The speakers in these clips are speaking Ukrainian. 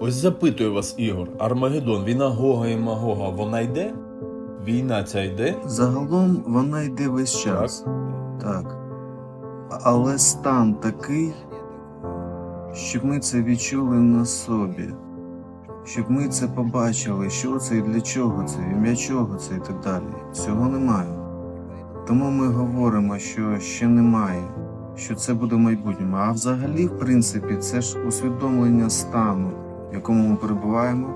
Ось запитую вас, Ігор, Армагеддон, війна Гога і Магога, вона йде? Війна ця йде? Загалом вона йде весь час. Так. Але стан такий, щоб ми це відчули на собі. Щоб ми це побачили, що це і для чого це, ім'я чого це і так далі. Цього немає. Тому ми говоримо, що ще немає, що це буде в. А взагалі, в принципі, це ж усвідомлення стану, в якому ми перебуваємо,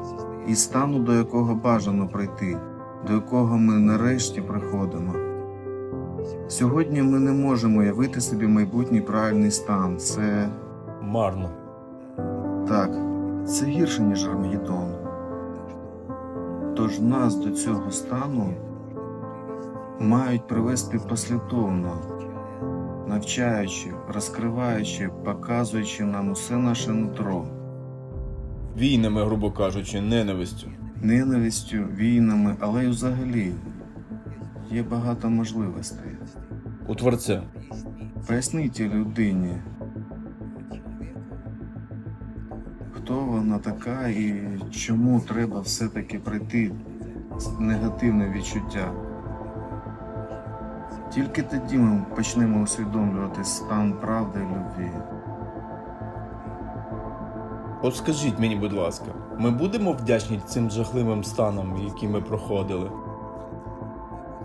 і стану, до якого бажано прийти, до якого ми нарешті приходимо. Сьогодні ми не можемо уявити собі майбутній правильний стан. Це Марно. так, це гірше, ніж Армагеддон. Тож нас до цього стану мають привести послідовно, навчаючи, розкриваючи, показуючи нам усе наше нутро, Війнами, грубо кажучи, ненавистю. ненавистю, війнами, але й взагалі є багато можливостей. У Творця. Поясніть людині, хто вона така і чому треба все-таки прийти з негативне відчуття. Тільки тоді ми почнемо усвідомлювати стан правди і любві. От скажіть мені, будь ласка, ми будемо вдячні цим жахливим станам, які ми проходили?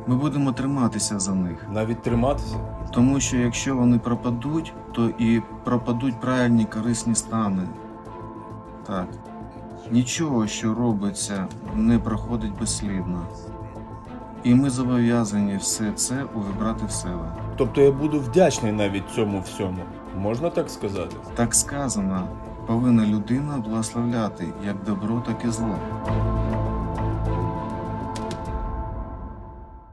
Ми будемо триматися за них, Навіть триматися? тому що якщо вони пропадуть, то і пропадуть правильні корисні стани. Так. Нічого, що робиться, не проходить безслідно. І ми зобов'язані все це увібрати в себе. Тобто я буду вдячний навіть цьому всьому. Можна так сказати? Так сказано, повинна людина благословляти як добро, так і зло.